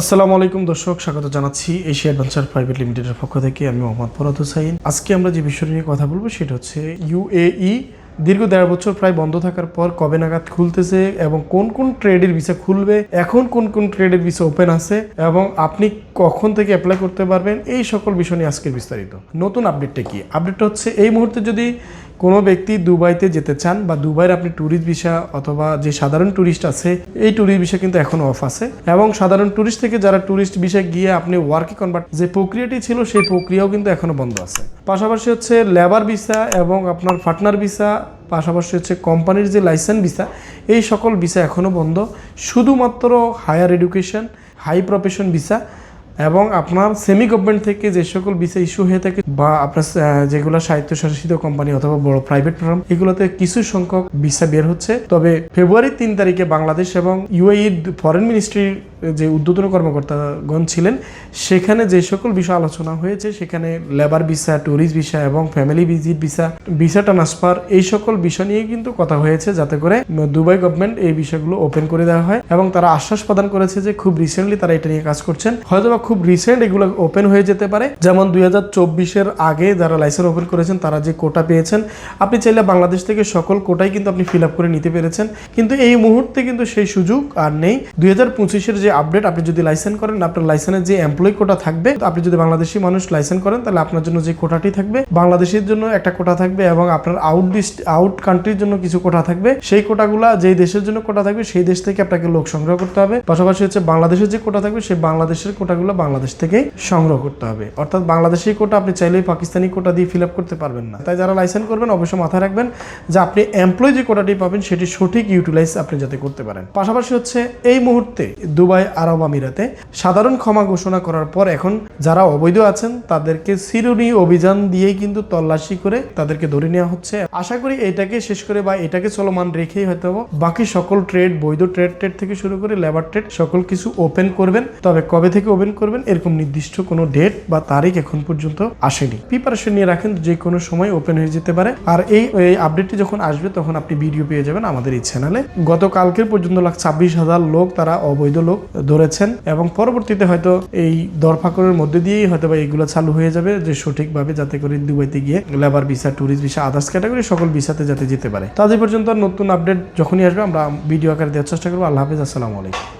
আসসালামু আলাইকুম দর্শক, স্বাগত জানাচ্ছি এশিয়া অ্যাডভেঞ্চার প্রাইভেট লিমিটেডের পক্ষ থেকে। আমি মোহাম্মদ ফরাদ হুসাইন। আজকে আমরা যে বিষয় নিয়ে কথা বলব সেটা হচ্ছে ইউএই। দীর্ঘ দেড় বছর প্রায় বন্ধ থাকার পর কবে নাগাদ খুলতেছে এবং কোন কোন ট্রেডের ভিসা খুলবে, এখন কোন কোন ট্রেডের ভিসা ওপেন আছে এবং আপনি কখন থেকে অ্যাপ্লাই করতে পারবেন, এই সকল বিষয় নিয়ে আজকে বিস্তারিত। নতুন আপডেটটা কি? আপডেটটা হচ্ছে এই মুহূর্তে যদি কোনো ব্যক্তি দুবাইতে যেতে চান বা দুবাইয়ের আপনি ট্যুরিস্ট ভিসা অথবা যে সাধারণ ট্যুরিস্ট আছে, এই ট্যুরিস্ট ভিসা কিন্তু এখনও অফ আছে। এবং সাধারণ ট্যুরিস্ট থেকে যারা ট্যুরিস্ট ভিসা গিয়ে আপনি ওয়ার্কে কনভার্ট যে প্রক্রিয়াটি ছিল সেই প্রক্রিয়াও কিন্তু এখনও বন্ধ আছে। পাশাপাশি হচ্ছে লেবার ভিসা এবং আপনার পার্টনার ভিসা পাশাপাশি হচ্ছে কোম্পানির যে লাইসেন্স ভিসা এই সকল ভিসা এখনও বন্ধ। শুধুমাত্র higher education high profession visa এবং আপনার সেমি গভর্নমেন্ট থেকে যে সকল বিষয় ইস্যু হয়ে থাকে বা আপনার যেগুলো স্বায়ত্তশাসিত কোম্পানি অথবা বড় প্রাইভেট ফার্ম এগুলোতে কিছু সংখ্যক বিষয় বের হচ্ছে। তবে ফেব্রুয়ারি তিন তারিখে বাংলাদেশ এবং ইউএই ফরেন মিনিস্ট্রির যে উদ্বোধন কর্মকর্তাগণ ছিলেন, সেখানে যে সকল বিষয় আলোচনা হয়েছে, সেখানে লেবার ভিসা ট্যুরিস্ট ভিসা এবং family visit visa visa transfer এই সকল বিষয় নিয়ে কিন্তু কথা হয়েছে, যাতে করে দুবাই গভর্নমেন্ট এই বিষয়গুলো ওপেন করে দেওয়া হয় এবং তারা আশ্বাস প্রদান করেছে যে খুব রিসেন্টলি তারা এটা নিয়ে কাজ করছেন। হয়তোবা খুব রিসেন্ট এগুলো ওপেন হয়ে যেতে পারে। যেমন দুই হাজার চব্বিশের আগে যারা লাইসেন্স ওপেন করেছেন, তারা যে কোটা পেয়েছেন, আপনি চাইলে বাংলাদেশ থেকে সকল কোটাই কিন্তু আপনি ফিল আপ করে নিতে পেরেছেন। কিন্তু এই মুহূর্তে কিন্তু সেই সুযোগ আর নেই। দুই হাজার পঁচিশের যে আপডেট আপনি যদি লাইসেন্স করেন, আপনার লাইসেন্সের যে এমপ্লয় কোটা থাকবে, আপনি যদি বাংলাদেশি মানুষ লাইসেন্স করেন, তাহলে আপনার জন্য যে কোটাটি থাকবে, বাংলাদেশের জন্য একটা কোটা থাকবে এবং আপনার আউট ডিস্ট আউট কান্ট্রির জন্য কিছু কোটা থাকবে। সেই কোটাগুলা যেই দেশের জন্য কোটা থাকবে, সেই দেশ থেকে আপনাকে লোক সংগ্রহ করতে হবে। পাশাপাশি হচ্ছে বাংলাদেশের যে কোটা থাকবে, সেই বাংলাদেশের কোটাগুলো বাংলাদেশ থেকে সংগ্রহ করতে হবে। অর্থাৎ বাংলাদেশি কোটা আপনি চাইলেই পাকিস্তানি কোটা দিয়ে ফিল আপ করতে পারবেন না। তাই যারা লাইসেন্স করবেন, অবশ্যই মাথায় রাখবেন যে আপনি এমপ্লয় যে কোটাটি পাবেন, সেটি সঠিক ইউটিলাইজ আপনি যাতে করতে পারেন। পাশাপাশি হচ্ছে এই মুহূর্তে দুবাই আরব আমিরাতে সাধারণ ক্ষমা ঘোষণা করার পর এখন যারা অবৈধ আছেন, তাদেরকে সিরুনি অভিযান দিয়েই কিন্তু তল্লাশি করে তাদেরকে ধরে নেওয়া হচ্ছে। আশা করি এটাকে শেষ করে বা এটাকে চলমান রেখেই হয়তো বাকি সকল ট্রেড, বৈধ ট্রেড ট্রেড থেকে শুরু করে লেবার ট্রেড সকল কিছু ওপেন করবেন। তবে কবে থেকে ওপেন করবেন এরকম নির্দিষ্ট কোনো ডেট বা তারিখ এখন পর্যন্ত আসেনি। প্রিপারেশন নিয়ে রাখেন, যে কোনো সময় ওপেন হয়ে যেতে পারে। আর এই এই আপডেটটি যখন আসবে, তখন আপনি ভিডিও পেয়ে যাবেন আমাদের এই চ্যানেলে। গতকালকের পর্যন্ত লাখ ছাব্বিশ হাজার লোক, তারা অবৈধ লোক ধরেছেন এবং পরবর্তীতে হয়তো এই দরফাকরের মধ্যে দিয়েই হয়তো বা এইগুলো চালু হয়ে যাবে যে সঠিকভাবে যাতে করে দুবাইতে গিয়ে labour visa tourist visa others category সকল ভিসাতে যাতে যেতে পারে। তাদের পর্যন্ত নতুন আপডেট যখনই আসবে আমরা ভিডিও আকারে দেওয়ার চেষ্টা করব। আল্লাহ হাফিজ, আসসালামু আলাইকুম।